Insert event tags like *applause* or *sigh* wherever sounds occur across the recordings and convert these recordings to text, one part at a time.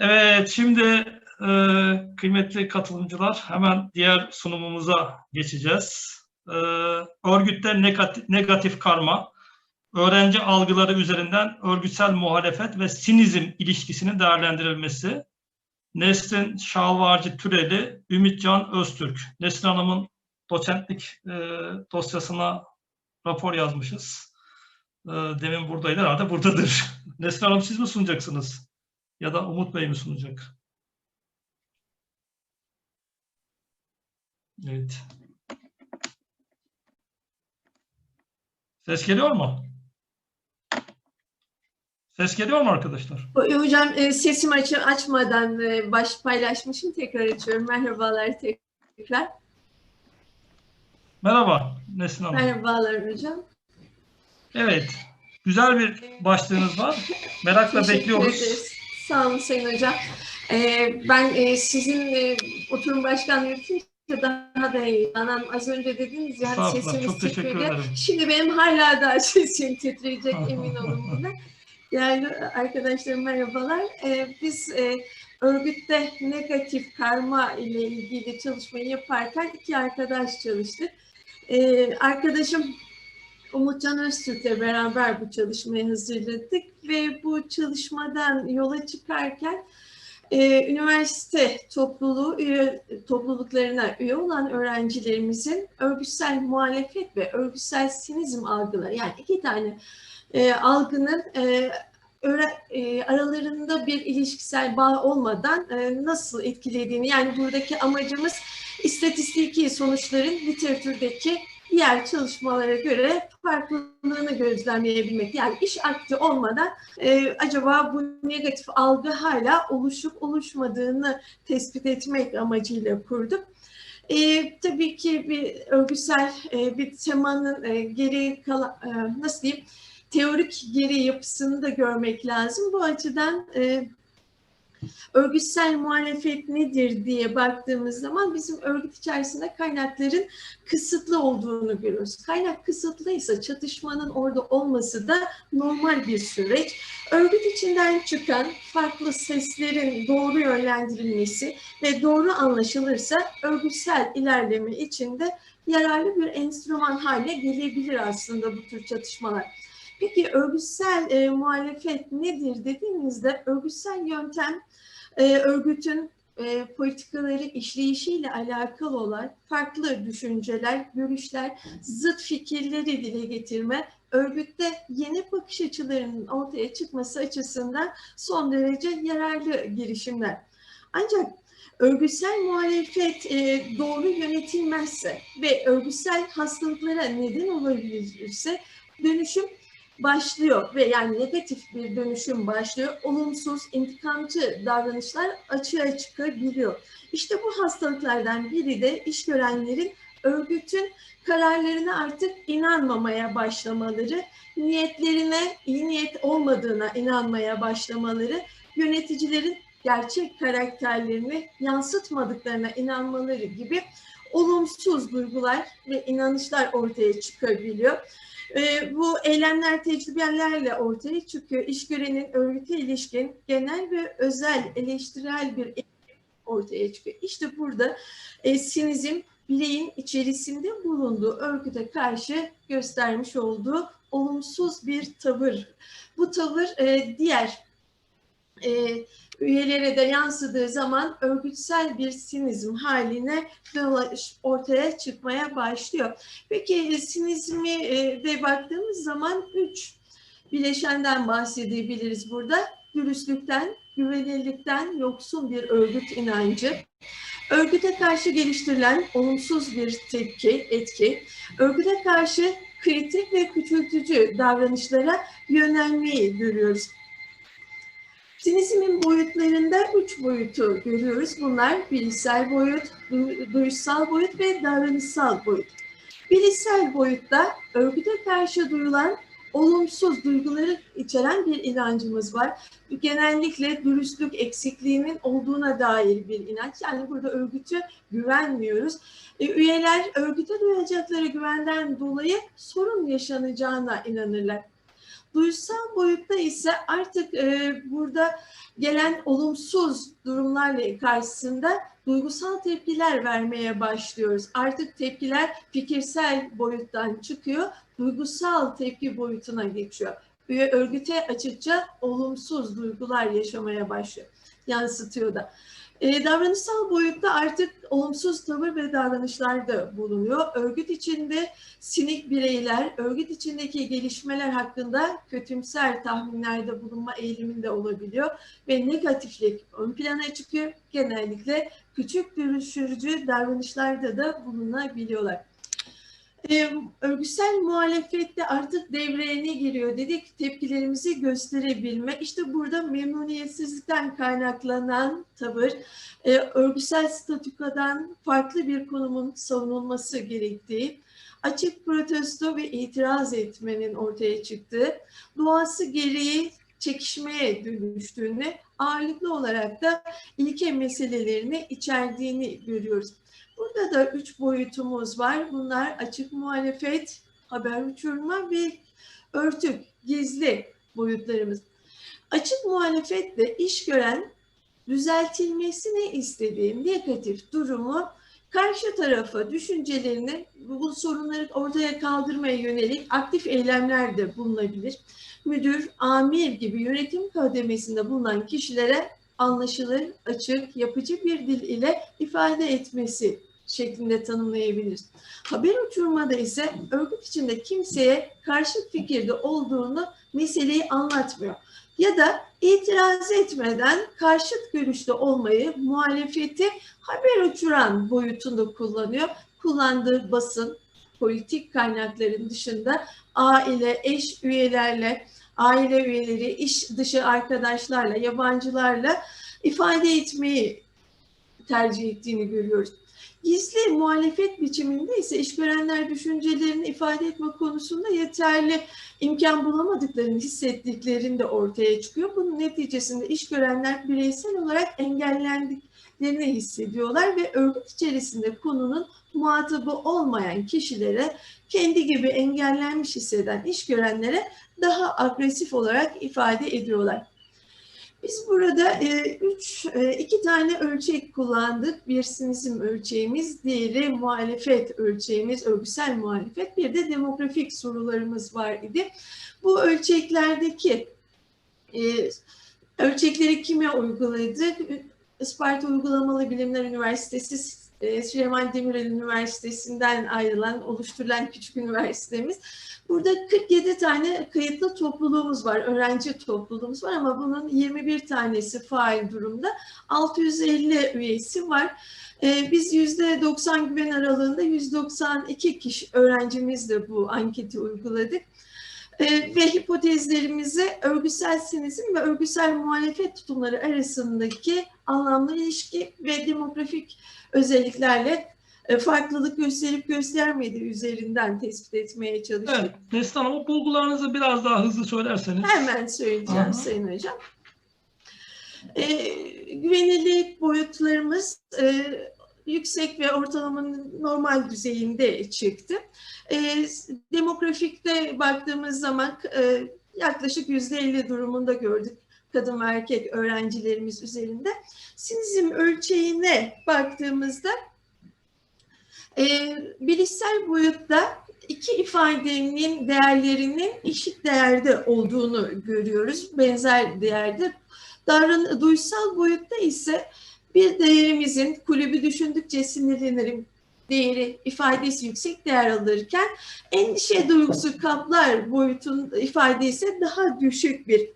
Evet, şimdi e, kıymetli katılımcılar hemen diğer sunumumuza geçeceğiz. E, örgütte negatif, negatif karma, öğrenci algıları üzerinden örgütsel muhalefet ve sinizm ilişkisinin değerlendirilmesi. Nesrin Şalvarcı Türeli, Ümitcan Öztürk. Nesrin Hanım'ın doçentlik e, dosyasına rapor yazmışız. E, demin buradaydı, herhalde buradadır. *laughs* Nesrin Hanım siz mi sunacaksınız? Ya da Umut Bey mi sunacak? Evet. Ses geliyor mu? Ses geliyor mu arkadaşlar? Hocam e, sesimi aç açmadan e, baş paylaşmışım. Tekrar açıyorum. Merhabalar tekrar. Merhaba Nesrin Hanım. Merhabalar hocam. Evet. Güzel bir başlığınız var. Merakla bekliyoruz. ederiz. Sağ olun Sayın Hocam. E, ben e, sizin e, oturum başkanlığı yürütünce daha da heyecanlandım. Az önce dediniz ya Estağfurullah, sesimiz titriyor. Şimdi benim hala daha *laughs* sesim titreyecek emin olun buna. Yani arkadaşlarım merhabalar. Ee, biz e, örgütte negatif karma ile ilgili çalışmayı yaparken iki arkadaş çalıştık. Ee, arkadaşım Umutcan Öztürk'le beraber bu çalışmayı hazırladık ve bu çalışmadan yola çıkarken e, üniversite topluluğu üye, topluluklarına üye olan öğrencilerimizin örgütsel muhalefet ve örgütsel sinizm algıları yani iki tane e, algının e, öğre, e, aralarında bir ilişkisel bağ olmadan e, nasıl etkilediğini yani buradaki amacımız istatistiki sonuçların literatürdeki diğer çalışmalara göre farklılığını gözlemleyebilmek. Yani iş akti olmadan e, acaba bu negatif algı hala oluşup oluşmadığını tespit etmek amacıyla kurduk. E, tabii ki bir örgüsel e, bir temanın e, geri kalan, e, nasıl diyeyim, teorik geri yapısını da görmek lazım. Bu açıdan e, örgütsel muhalefet nedir diye baktığımız zaman bizim örgüt içerisinde kaynakların kısıtlı olduğunu görüyoruz. Kaynak kısıtlıysa çatışmanın orada olması da normal bir süreç. Örgüt içinden çıkan farklı seslerin doğru yönlendirilmesi ve doğru anlaşılırsa örgütsel ilerleme içinde yararlı bir enstrüman haline gelebilir aslında bu tür çatışmalar. Peki örgütsel e, muhalefet nedir dediğimizde örgütsel yöntem e, örgütün e, politikaları işleyişiyle alakalı olan farklı düşünceler, görüşler, zıt fikirleri dile getirme, örgütte yeni bakış açılarının ortaya çıkması açısından son derece yararlı girişimler. Ancak örgütsel muhalefet e, doğru yönetilmezse ve örgütsel hastalıklara neden olabilirse dönüşüm başlıyor ve yani negatif bir dönüşüm başlıyor. Olumsuz, intikamcı davranışlar açığa çıkabiliyor. İşte bu hastalıklardan biri de iş görenlerin örgütün kararlarına artık inanmamaya başlamaları, niyetlerine iyi niyet olmadığına inanmaya başlamaları, yöneticilerin gerçek karakterlerini yansıtmadıklarına inanmaları gibi olumsuz duygular ve inanışlar ortaya çıkabiliyor. E, bu eylemler tecrübelerle ortaya çıkıyor. İşgörenin örgüte ilişkin genel ve özel eleştirel bir ortaya çıkıyor. İşte burada e, sinizm bireyin içerisinde bulunduğu örgüte karşı göstermiş olduğu olumsuz bir tavır. Bu tavır e, diğer e, üyelere de yansıdığı zaman örgütsel bir sinizm haline ortaya çıkmaya başlıyor. Peki sinizmi de baktığımız zaman üç bileşenden bahsedebiliriz burada. Dürüstlükten, güvenilirlikten yoksun bir örgüt inancı, örgüte karşı geliştirilen olumsuz bir tepki, etki, örgüte karşı kritik ve küçültücü davranışlara yönelmeyi görüyoruz. Sinizmin boyutlarında üç boyutu görüyoruz. Bunlar bilişsel boyut, duyuşsal boyut ve davranışsal boyut. Bilişsel boyutta örgüte karşı duyulan olumsuz duyguları içeren bir inancımız var. Genellikle dürüstlük eksikliğinin olduğuna dair bir inanç. Yani burada örgütü güvenmiyoruz. E, üyeler örgüte duyacakları güvenden dolayı sorun yaşanacağına inanırlar. Duysal boyutta ise artık e, burada gelen olumsuz durumlarla karşısında duygusal tepkiler vermeye başlıyoruz. Artık tepkiler fikirsel boyuttan çıkıyor, duygusal tepki boyutuna geçiyor. Ve örgüte açıkça olumsuz duygular yaşamaya başlıyor, yansıtıyor da. E, davranışsal boyutta artık olumsuz tavır ve davranışlar da bulunuyor. Örgüt içinde sinik bireyler, örgüt içindeki gelişmeler hakkında kötümser tahminlerde bulunma eğiliminde olabiliyor ve negatiflik ön plana çıkıyor. Genellikle küçük düşürücü davranışlarda da bulunabiliyorlar. Ee, örgüsel muhalefette artık devreye ne giriyor dedik? Tepkilerimizi gösterebilme. İşte burada memnuniyetsizlikten kaynaklanan tavır, e, örgüsel statükadan farklı bir konumun savunulması gerektiği, açık protesto ve itiraz etmenin ortaya çıktığı, doğası gereği çekişmeye dönüştüğünü, ağırlıklı olarak da ilke meselelerini içerdiğini görüyoruz. Burada da üç boyutumuz var. Bunlar açık muhalefet, haber uçurma ve örtük, gizli boyutlarımız. Açık muhalefetle iş gören düzeltilmesini istediğim negatif durumu karşı tarafa düşüncelerini, bu sorunları ortaya kaldırmaya yönelik aktif eylemler de bulunabilir. Müdür, amir gibi yönetim kademesinde bulunan kişilere anlaşılır, açık, yapıcı bir dil ile ifade etmesi şeklinde tanımlayabiliriz. Haber uçurmada ise örgüt içinde kimseye karşı fikirde olduğunu meseleyi anlatmıyor. Ya da itiraz etmeden karşıt görüşte olmayı, muhalefeti haber uçuran boyutunda kullanıyor. Kullandığı basın, politik kaynakların dışında aile, eş üyelerle, aile üyeleri, iş dışı arkadaşlarla, yabancılarla ifade etmeyi tercih ettiğini görüyoruz. Gizli muhalefet biçiminde ise işverenler düşüncelerini ifade etme konusunda yeterli imkan bulamadıklarını hissettiklerinde ortaya çıkıyor. Bunun neticesinde işverenler bireysel olarak engellendiklerini hissediyorlar ve örgüt içerisinde konunun muhatabı olmayan kişilere kendi gibi engellenmiş hisseden işverenlere daha agresif olarak ifade ediyorlar. Biz burada e, üç, e, iki tane ölçek kullandık. Bir sinizm ölçeğimiz, diğeri muhalefet ölçeğimiz, örgüsel muhalefet. Bir de demografik sorularımız var idi. Bu ölçeklerdeki e, ölçekleri kime uyguladık? Isparta Uygulamalı Bilimler Üniversitesi Süleyman Demirel Üniversitesi'nden ayrılan, oluşturulan küçük üniversitemiz. Burada 47 tane kayıtlı topluluğumuz var, öğrenci topluluğumuz var ama bunun 21 tanesi faal durumda. 650 üyesi var. Ee, biz %90 güven aralığında 192 kişi öğrencimizle bu anketi uyguladık. Ee, ve hipotezlerimizi örgüsel sinizm ve örgüsel muhalefet tutumları arasındaki anlamlı ilişki ve demografik özelliklerle e, farklılık gösterip göstermediği üzerinden tespit etmeye çalıştık. Evet, Neslihan Hanım, o bulgularınızı biraz daha hızlı söylerseniz. Hemen söyleyeceğim Aha. Sayın Hocam. E, güvenilirlik boyutlarımız e, yüksek ve ortalamanın normal düzeyinde çıktı. E, demografikte baktığımız zaman e, yaklaşık yüzde elli durumunda gördük kadın ve erkek öğrencilerimiz üzerinde. Sinizm ölçeğine baktığımızda e, bilişsel boyutta iki ifadenin değerlerinin eşit değerde olduğunu görüyoruz. Benzer değerde. Davran duysal boyutta ise bir değerimizin kulübü düşündükçe sinirlenirim değeri ifadesi yüksek değer alırken endişe duygusu kaplar boyutun ifade ise daha düşük bir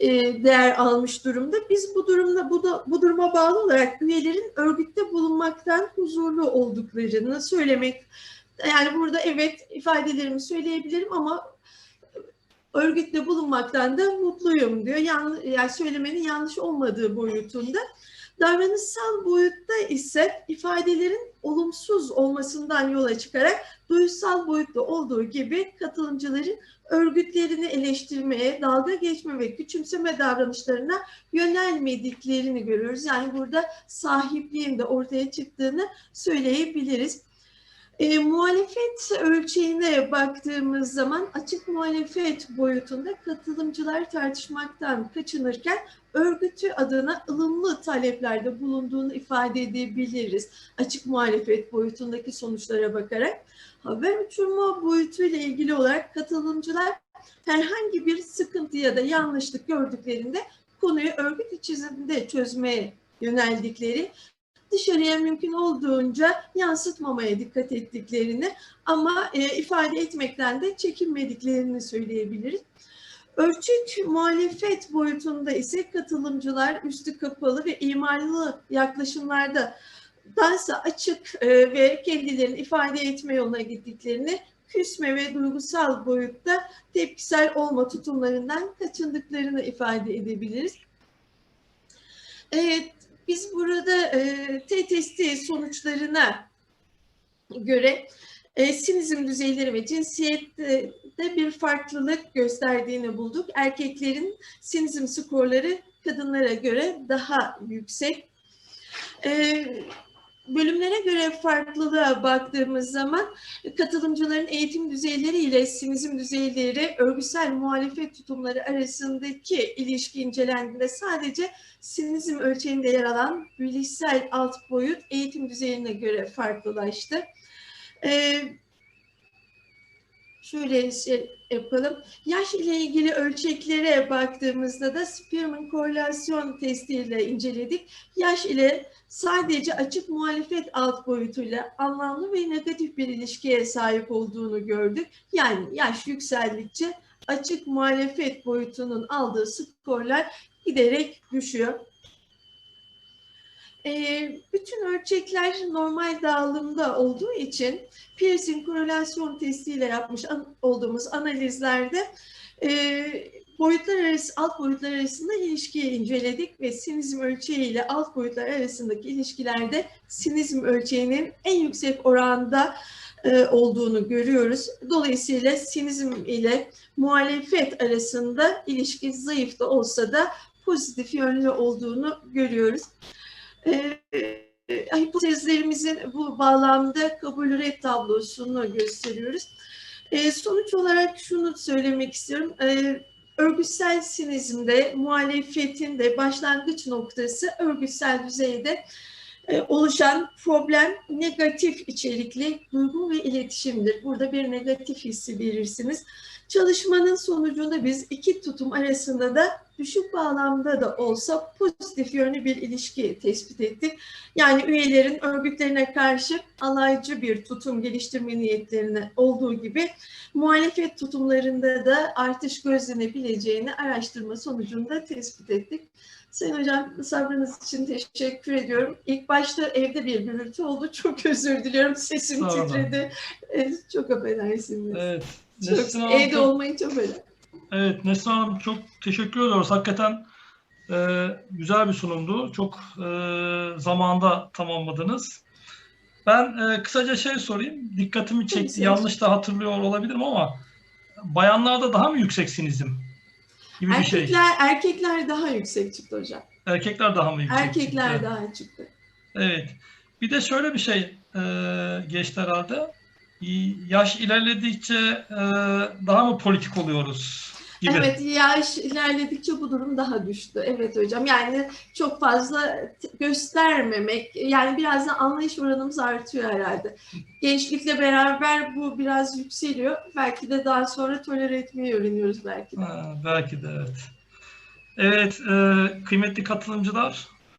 e, değer almış durumda. Biz bu durumda bu, da, bu duruma bağlı olarak üyelerin örgütte bulunmaktan huzurlu olduklarını söylemek yani burada evet ifadelerimi söyleyebilirim ama örgütte bulunmaktan da mutluyum diyor. Yan, yani söylemenin yanlış olmadığı boyutunda. Davranışsal boyutta ise ifadelerin olumsuz olmasından yola çıkarak duysal boyutta olduğu gibi katılımcıların örgütlerini eleştirmeye, dalga geçme ve küçümseme davranışlarına yönelmediklerini görüyoruz. Yani burada sahipliğin de ortaya çıktığını söyleyebiliriz. E, muhalefet ölçeğine baktığımız zaman açık muhalefet boyutunda katılımcılar tartışmaktan kaçınırken örgütü adına ılımlı taleplerde bulunduğunu ifade edebiliriz. Açık muhalefet boyutundaki sonuçlara bakarak. Haber uçurma boyutuyla ilgili olarak katılımcılar herhangi bir sıkıntı ya da yanlışlık gördüklerinde konuyu örgüt içinde çözmeye yöneldikleri dışarıya mümkün olduğunca yansıtmamaya dikkat ettiklerini ama e, ifade etmekten de çekinmediklerini söyleyebiliriz. Ölçük muhalefet boyutunda ise katılımcılar üstü kapalı ve imarlı yaklaşımlarda dansa açık e, ve kendilerini ifade etme yoluna gittiklerini küsme ve duygusal boyutta tepkisel olma tutumlarından kaçındıklarını ifade edebiliriz. Evet, biz burada e, T-testi sonuçlarına göre e, sinizm düzeyleri ve cinsiyette de bir farklılık gösterdiğini bulduk. Erkeklerin sinizm skorları kadınlara göre daha yüksek. E, bölümlere göre farklılığa baktığımız zaman katılımcıların eğitim düzeyleri ile sinizm düzeyleri, örgüsel muhalefet tutumları arasındaki ilişki incelendiğinde sadece sinizm ölçeğinde yer alan bilişsel alt boyut eğitim düzeyine göre farklılaştı. Ee, şöyle şey yapalım. Yaş ile ilgili ölçeklere baktığımızda da Spearman korelasyon testiyle inceledik. Yaş ile sadece açık muhalefet alt boyutuyla anlamlı ve negatif bir ilişkiye sahip olduğunu gördük. Yani yaş yükseldikçe açık muhalefet boyutunun aldığı skorlar giderek düşüyor. Ee, bütün ölçekler normal dağılımda olduğu için Pearson korelasyon testiyle yapmış olduğumuz analizlerde e, boyutlar arası, alt boyutlar arasında ilişkiyi inceledik ve sinizm ölçeği ile alt boyutlar arasındaki ilişkilerde sinizm ölçeğinin en yüksek oranda e, olduğunu görüyoruz. Dolayısıyla sinizm ile muhalefet arasında ilişki zayıf da olsa da pozitif yönlü olduğunu görüyoruz. Hipotezlerimizin bu bağlamda kabul red tablosunu gösteriyoruz. E, sonuç olarak şunu söylemek istiyorum. E, örgütsel sinizmde muhalefetin de başlangıç noktası örgütsel düzeyde oluşan problem negatif içerikli duygu ve iletişimdir. Burada bir negatif hissi verirsiniz. Çalışmanın sonucunda biz iki tutum arasında da düşük bağlamda da olsa pozitif yönlü bir ilişki tespit ettik. Yani üyelerin örgütlerine karşı alaycı bir tutum geliştirme niyetlerine olduğu gibi muhalefet tutumlarında da artış gözlenebileceğini araştırma sonucunda tespit ettik. Sayın Hocam sabrınız için teşekkür ediyorum. İlk başta evde bir gürültü oldu. Çok *laughs* özür diliyorum. Sesim Sağ olun. titredi. Ee, Çok affedersiniz. Evet. Çok, Nesrin Hanım evde çok- olmayı çok önemli. Evet Neslihan Hanım çok teşekkür ediyoruz. Hakikaten e, güzel bir sunumdu. Çok e, zamanda tamamladınız. Ben e, kısaca şey sorayım. Dikkatimi çekti. Yanlış da hatırlıyor olabilirim ama bayanlarda daha mı yüksek sinizm gibi bir şey? Erkekler, erkekler daha yüksek çıktı hocam. Erkekler daha mı yüksek? Erkekler çıktı? daha çıktı. Evet. Bir de şöyle bir şey e, geçti herhalde. Yaş ilerledikçe e, daha mı politik oluyoruz gibi. Evet yaş ilerledikçe bu durum daha düştü. Evet hocam yani çok fazla göstermemek yani biraz da anlayış oranımız artıyor herhalde. Gençlikle beraber bu biraz yükseliyor. Belki de daha sonra tolere etmeyi öğreniyoruz belki de. Ha, belki de evet. Evet, e, kıymetli katılımcılar,